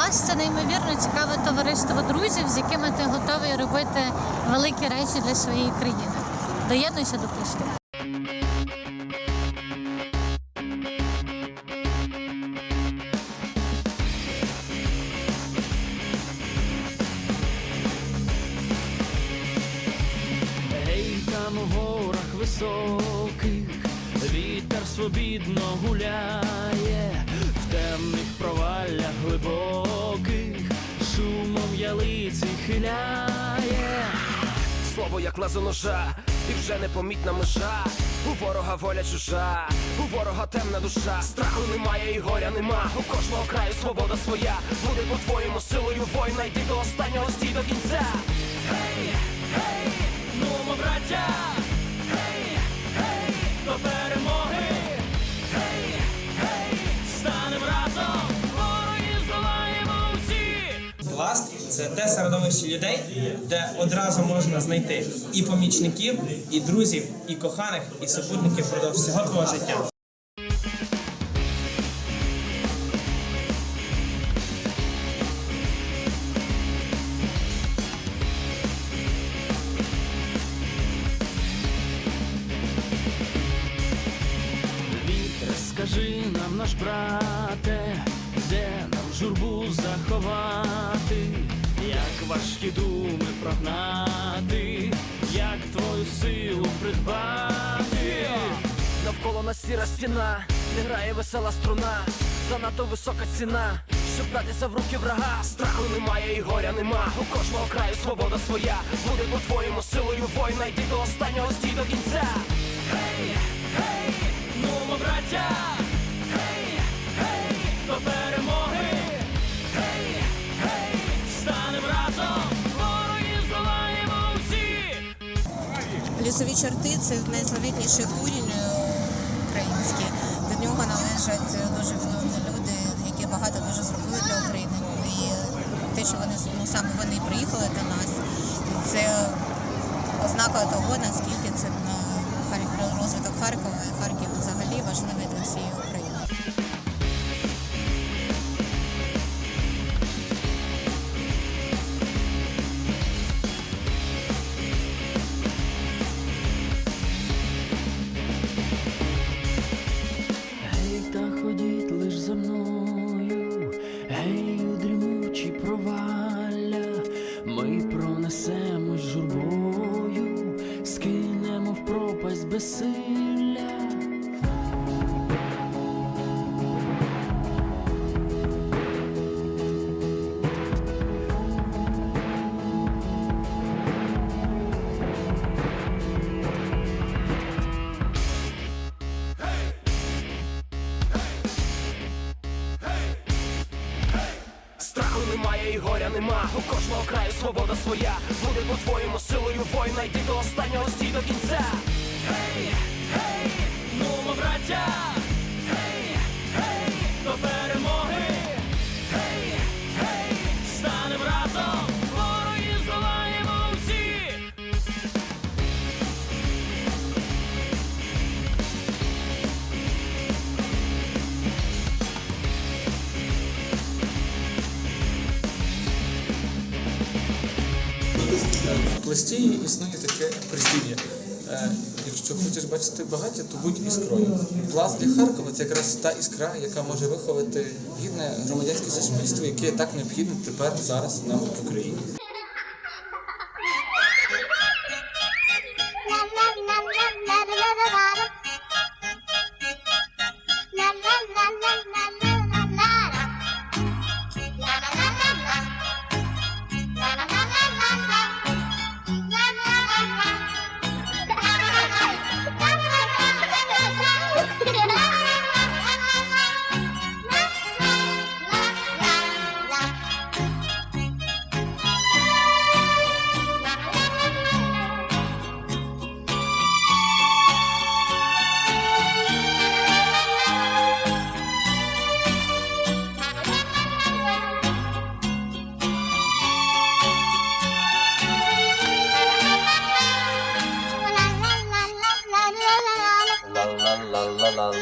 Пласт це неймовірно цікаве товариство друзів, з якими ти готовий робити великі речі для своєї країни. Доєднуйся до пласту. Гей, там у горах високих, вітер свобідно гуляє, Як лезо ножа, і вже непомітна межа. У ворога воля чужа, у ворога темна душа. Страху немає і горя нема. У кожного краю свобода своя. Буде по-твоєму силою война, йди до останнього стій до кінця. Гей, гей, ну, браття, це те середовище людей, де одразу можна знайти і помічників, і друзів, і коханих, і супутників впродовж всього твого життя. Скажи нам, наш брате, де нам журбу заховати, важкі думи прогнати, як твою силу придбати. Навколо нас сіра стіна, не грає весела струна, занадто висока ціна, щоб датися в руки врага. Страху немає і горя нема. У кожного краю свобода своя. Буде по-твоєму силою воїна, йди до останнього стій до кінця. Гей, це найславітніший курінь е, український. До нього належать е, дуже відомі люди, які багато дуже зробили для України. І те, що вони ну, саме вони приїхали до нас, це ознака того, наскільки це пропасть. Страху немає і горя нема. У кожного краю свобода своя. Буде по-твоєму силою воїна, йди до останнього стій до кінця. В пласті існує таке прислів'я. Е, Якщо хочеш бачити багаття, то будь іскрою. Пласт для Харкова це якраз та іскра, яка може виховати гідне громадянське суспільство, яке так необхідне тепер зараз нам в Україні.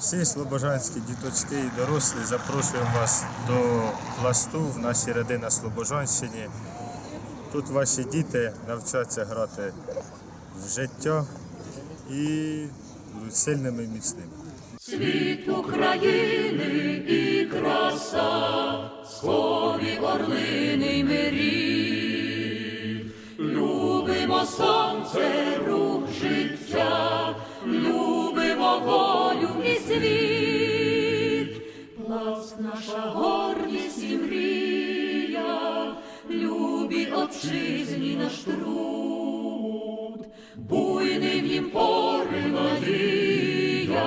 Всі слобожанські діточки і дорослі запрошуємо вас до пласту в нашій ряди на Слобожанщині. Тут ваші діти навчаться грати в життя і будуть сильними і міцними. Світ України і краса, скові орлини й мирі. Любимо сонце, отчизні наш труд, буйний в їм порив надія,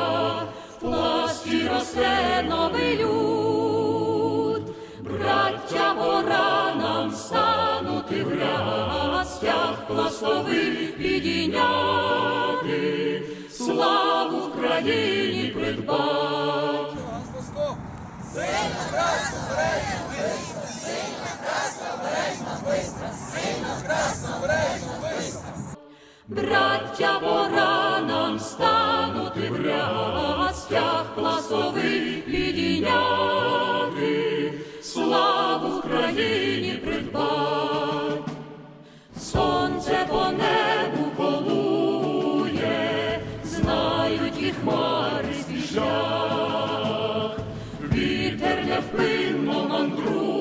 в пласті росте новий люд, браття пора нам станути в рястях пластових підійняти, славу Україні придбати. Сильно, красно, бережно, бистро, сильно, красно, бережно, бистро. Браття пора нам станути в ряд, стяг класовий підійняти, славу Україні придбати, Сонце по небу колує, знають і хмари свій шлях, вітер невпинно мандрує,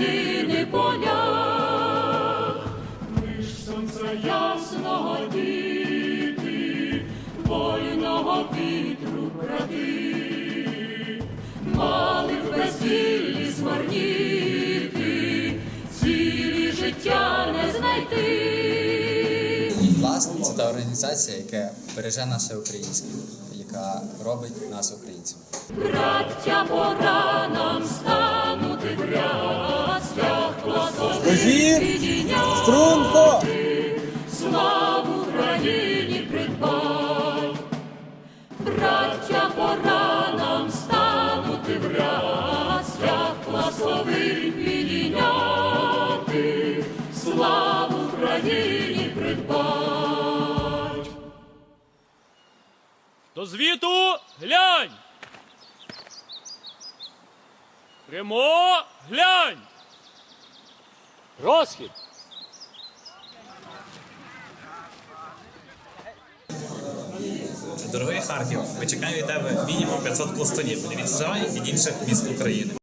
України полях. Ми ж сонця ясного діти, вольного вітру брати, мали в безділлі змарніти, цілі життя не знайти. Пласт це та організація, яка береже наше українське, яка робить нас українцями. Браття пора нам станути в пластових підійняти, славу Україні придбать. Браття пора нам станути в рястях пластових підійняти, славу Україні придбать. До звіту глянь. Прямо глянь. Розхід. Дорогий Харків, ми чекаємо від тебе мінімум 500 пластунів від села і інших міст України.